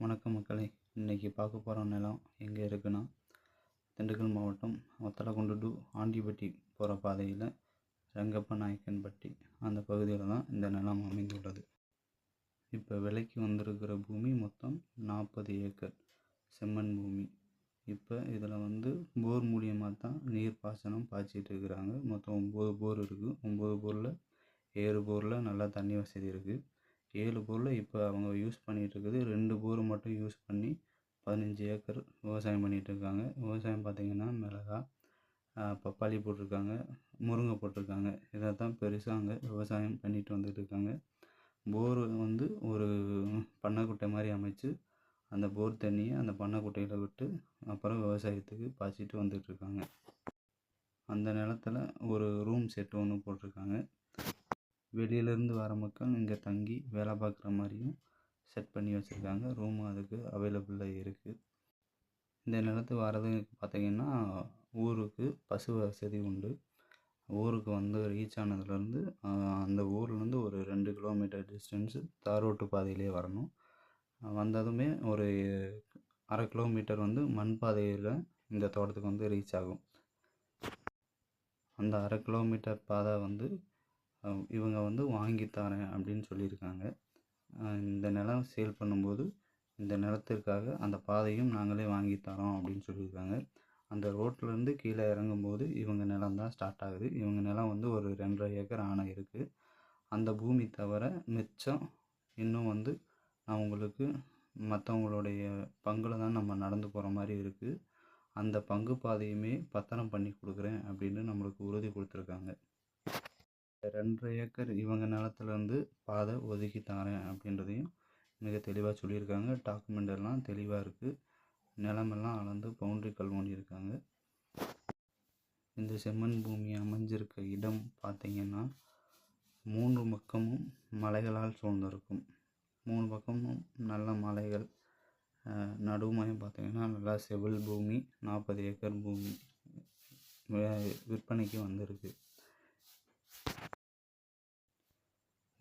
வணக்கம் மக்களை. இன்றைக்கி பார்க்க போகிற நிலம் எங்கே இருக்குன்னா திண்டுக்கல் மாவட்டம் ஒத்தலக்குண்டு டு ஆண்டிப்பட்டி போகிற பாதையில் ரங்கப்ப நாயக்கன்பட்டி அந்த பகுதியில் தான் இந்த நிலம் அமைந்துள்ளது. இப்போ விலைக்கு வந்திருக்கிற பூமி மொத்தம் நாற்பது ஏக்கர் செம்மண் பூமி. இப்போ இதில் வந்து போர் மூலியமாக தான் நீர் பாசனம் பாய்ச்சிட்டு இருக்கிறாங்க. மொத்தம் ஒம்பது போர் இருக்குது ஒம்பது போரில் ஏழு போரில் நல்லா தண்ணி வசதி இருக்குது ஏழு போரில் இப்போ அவங்க யூஸ் பண்ணிகிட்டு இருக்குது ரெண்டு போர் மட்டும் யூஸ் பண்ணி பதினஞ்சு ஏக்கர் விவசாயம் பண்ணிகிட்டு இருக்காங்க விவசாயம் பார்த்திங்கன்னா மிளகா பப்பாளி போட்டிருக்காங்க முருங்கை போட்டிருக்காங்க. இதை தான் பெருசாக அங்கே விவசாயம் பண்ணிட்டு வந்துட்டு இருக்காங்க போர் வந்து ஒரு பண்ணைக்குட்டை மாதிரி அமைச்சு அந்த போர் தண்ணியை அந்த பண்ணைக்குட்டையில் விட்டு அப்புறம் விவசாயத்துக்கு பாய்ச்சிட்டு வந்துட்டுருக்காங்க. அந்த நிலத்துல ஒரு ரூம் செட்டு ஒன்று போட்டிருக்காங்க. வெளியிலேருந்து வர மக்கள் இங்கே தங்கி வேலை பார்க்குற மாதிரியும் செட் பண்ணி வச்சுருக்காங்க. ரூமும் அதுக்கு அவைலபிளாக இருக்குது இந்த நிலத்து வரது பார்த்திங்கன்னா ஊருக்கு பசு வசதி உண்டு. ஊருக்கு வந்து ரீச் ஆனதுலேருந்து அந்த ஊர்லேருந்து ஒரு ரெண்டு கிலோமீட்டர் டிஸ்டன்ஸு தார் ரோட்டு பாதையிலே வரணும். வந்ததுமே ஒரு அரை கிலோமீட்டர் வந்து மண் பாதையில் இந்த தோட்டத்துக்கு வந்து ரீச் ஆகும். அந்த அரை கிலோமீட்டர் பாதை வந்து இவங்க வந்து வாங்கி தரேன் அப்படின்னு சொல்லியிருக்காங்க. இந்த நிலம் சேல் பண்ணும்போது இந்த நிலத்திற்காக அந்த பாதையும் நாங்களே வாங்கி தரோம் அப்படின்னு சொல்லியிருக்காங்க. அந்த ரோட்லேருந்து கீழே இறங்கும்போது இவங்க நிலம் தான் ஸ்டார்ட் ஆகுது. இவங்க நிலம் வந்து ஒரு ரெண்டரை ஏக்கர் ஆணை இருக்குது அந்த பூமி தவிர மிச்சம் இன்னும் வந்து நான் உங்களுக்கு மற்றவங்களுடைய பங்கில் தான் நம்ம நடந்து போகிற மாதிரி இருக்குது அந்த பங்கு பாதையுமே பத்திரம் பண்ணி கொடுக்குறேன் அப்படின்னு நம்மளுக்கு உறுதி கொடுத்துருக்காங்க. ரெண்டரை ஏக்கர் இவங்க நிலத்துலேருந்து பாதை ஒதுக்கி தரேன் அப்படின்றதையும் மிக தெளிவாக சொல்லியிருக்காங்க. டாக்குமெண்ட் எல்லாம் தெளிவாக இருக்குது நிலமெல்லாம் அளந்து பவுண்ட்ரி கல் இருக்காங்க இந்த செம்மண் பூமி அமைஞ்சிருக்க இடம் பார்த்திங்கன்னா மூன்று பக்கமும் மலைகளால் சூழ்ந்திருக்கும். மூணு பக்கமும் நல்ல மலைகள். நடுமையும் பார்த்திங்கன்னா நல்லா செவில் பூமி நாற்பது ஏக்கர் பூமி. விற்பனைக்கு வந்திருக்கு.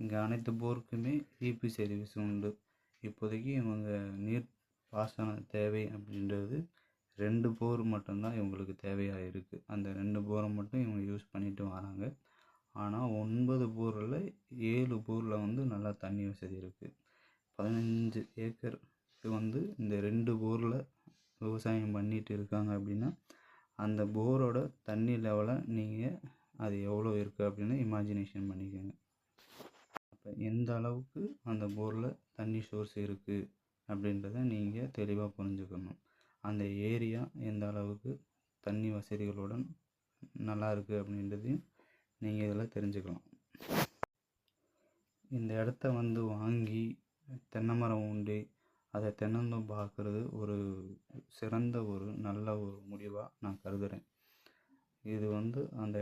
இங்கே அனைத்து போருக்குமே ஈபி சர்வீஸ் உண்டு. இப்போதைக்கு இவங்க நீர் பாசன தேவை அப்படின்றது ரெண்டு போர் மட்டும்தான் இவங்களுக்கு தேவையாக இருக்குது அந்த ரெண்டு போரை மட்டும் இவங்க யூஸ் பண்ணிட்டு வராங்க. ஆனால் ஒன்பது போரில் ஏழு போரில் வந்து நல்லா தண்ணி வசதி இருக்குது பதினஞ்சு ஏக்கர் வந்து இந்த ரெண்டு போரில் விவசாயம் பண்ணிட்டு இருக்காங்க அப்படின்னா அந்த போரோட தண்ணி லெவலை நீங்கள் அது எவ்வளோ இருக்குது அப்படின்னு இமேஜினேஷன் பண்ணிக்கோங்க. எந்த அளவுக்கு அந்த போரில் தண்ணி சோர்ஸ் இருக்குது அப்படின்றத நீங்கள் தெளிவாக புரிஞ்சுக்கணும். அந்த ஏரியா எந்த அளவுக்கு தண்ணி வசதிகளுடன் நல்லா இருக்குது அப்படின்றதையும் நீங்கள் இதில் தெரிஞ்சுக்கலாம். இந்த இடத்த வந்து வாங்கி தென்னை மரம் உண்டு. அதை தென்னந்தோம் பார்க்குறது ஒரு சிறந்த ஒரு நல்ல ஒரு முடிவாக நான் கருதுகிறேன் இது வந்து அந்த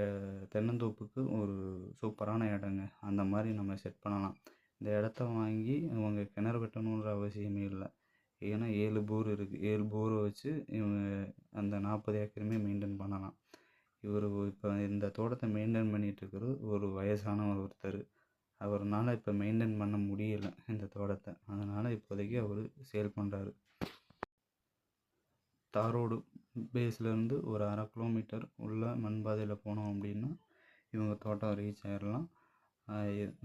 தென்னந்தோப்புக்கு ஒரு சூப்பரான இடங்க. அந்த மாதிரி நம்ம செட் பண்ணலாம். இந்த இடத்த வாங்கி இவங்க கிணறு வெட்டணுன்ற அவசியமே இல்லை. ஏன்னா ஏழு போர் இருக்குது ஏழு போரை வச்சு இவங்க அந்த நாற்பது ஏக்கருமே மெயின்டைன் பண்ணலாம். இவர் இப்போ இந்த தோட்டத்தை மெயின்டைன் பண்ணிகிட்ருக்கிறது ஒரு வயசான ஒருத்தர். அவர்னால் இப்போ மெயின்டைன் பண்ண முடியலை இந்த தோட்டத்தை. அதனால் இப்போதைக்கு அவர் சேல் பண்ணுறாரு தாரோடு பேஸ்லேருந்து ஒரு அரை கிலோமீட்டர் உள்ள மண் பாதையில் போனோம் அப்படின்னா இவங்க தோட்டம் ரீச் ஆயிடலாம்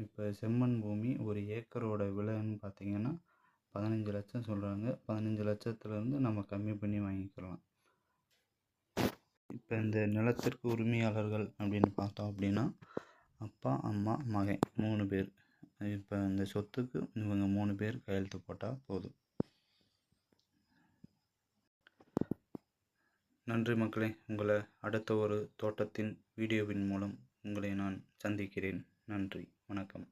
இப்போ செம்மண் பூமி ஒரு ஏக்கரோட விலைன்னு பார்த்திங்கன்னா பதினஞ்சு லட்சம் சொல்கிறாங்க பதினஞ்சு லட்சத்துலேருந்து நம்ம கம்மி பண்ணி வாங்கிக்கலாம். இப்போ இந்த நிலத்திற்கு உரிமையாளர்கள் அப்படின்னு பார்த்தோம் அப்படின்னா அப்பா அம்மா மகன் மூணு பேர். இப்போ இந்த சொத்துக்கு இவங்க மூணு பேர் கையெழுத்து போட்டால் போதும். நன்றி மக்களே. உங்களை அடுத்த ஒரு தோட்டத்தின் வீடியோவின் மூலம் உங்களை நான் சந்திக்கிறேன். நன்றி. வணக்கம்.